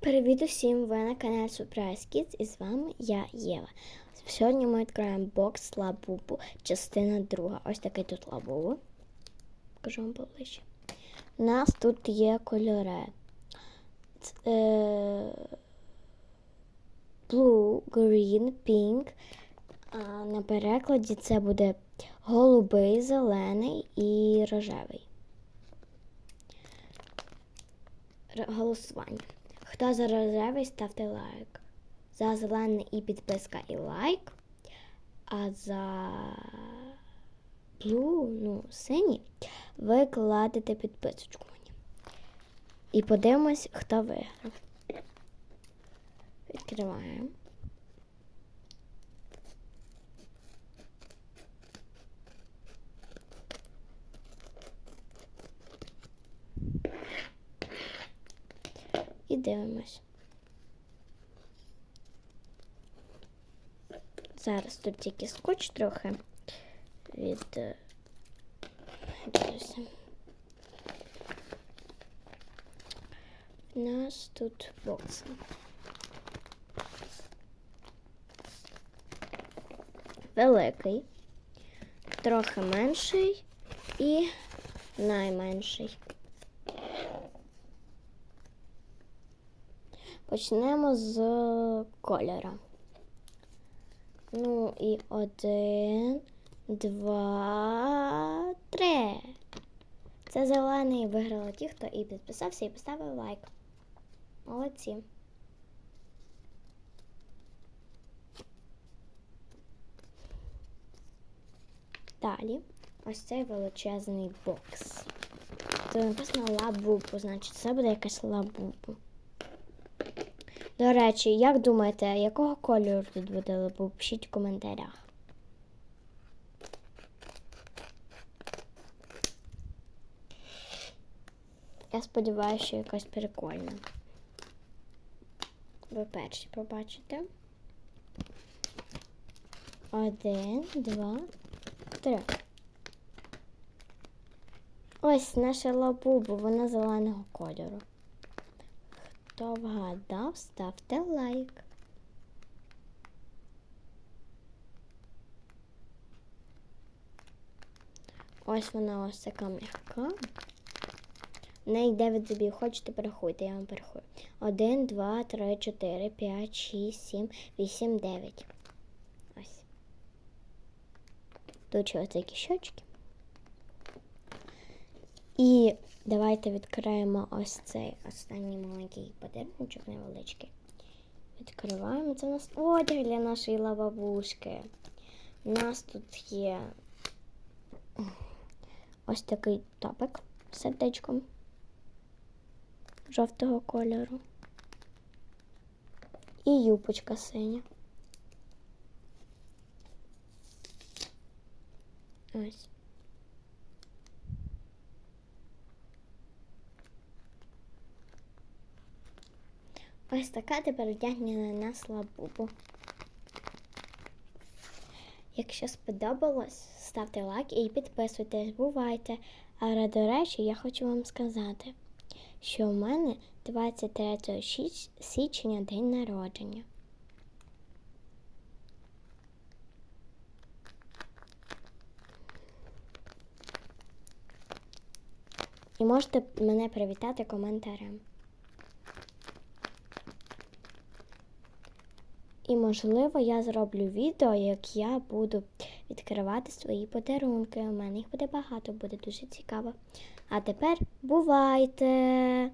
Привіт усім! Ви на каналі Surprise Kids і з вами я Єва. Сьогодні ми відкриваємо бокс Лабубу, частина друга. Ось такий тут лабубу. Покажу вам поближче. У нас тут є кольори. Ц- е, Blue, green, pink. А на перекладі це буде голубий, зелений і рожевий. Голосування. Хто за рожевий, ставте лайк. За зелений і підписка і лайк. А за блю, ну, синій, ви кладете підписочку мені. І подивимось, хто виграв. Відкриваємо. Дивимось. Зараз тут тільки скотч трохи від. е. У нас тут бокс. Великий, трохи менший і найменший. Почнемо з кольора. Ну і один, два, три. Це зелений виграли ті, хто і підписався, і поставив лайк. Молодці. Далі ось цей величезний бокс. Тут написано лабубу, значить це буде якась лабубу. До речі, як думаєте, якого кольору тут буде лабуб? Пишіть в коментарях. Я сподіваюся, що якась прикольна. Ви перші побачите. Один, два, три. Ось наша лабуба, вона зеленого кольору. Хто вгадав, ставте лайк. Ось вона ось така м'яка. Неї 9 зубів. Хочете перерахуйте, я вам перерахую. 1, 2, 3, 4, 5, 6, 7, 8, 9. Ось. Тут ось такі щочки. І давайте відкриємо ось цей останній маленький подарунок невеличкий. Відкриваємо. Це у нас одяг для нашої лавабушки. У нас тут є ось такий топик з сердечком жовтого кольору. І юбочка синя. Ось. Ось така тепер вдягнена на нас лабубу. Якщо сподобалось, ставте лайк і підписуйтесь, бувайте. Але, до речі, я хочу вам сказати, що у мене 23 січня день народження. І можете мене привітати коментарем. І, можливо, я зроблю відео, як я буду відкривати свої подарунки. У мене їх буде багато, буде дуже цікаво. А тепер бувайте!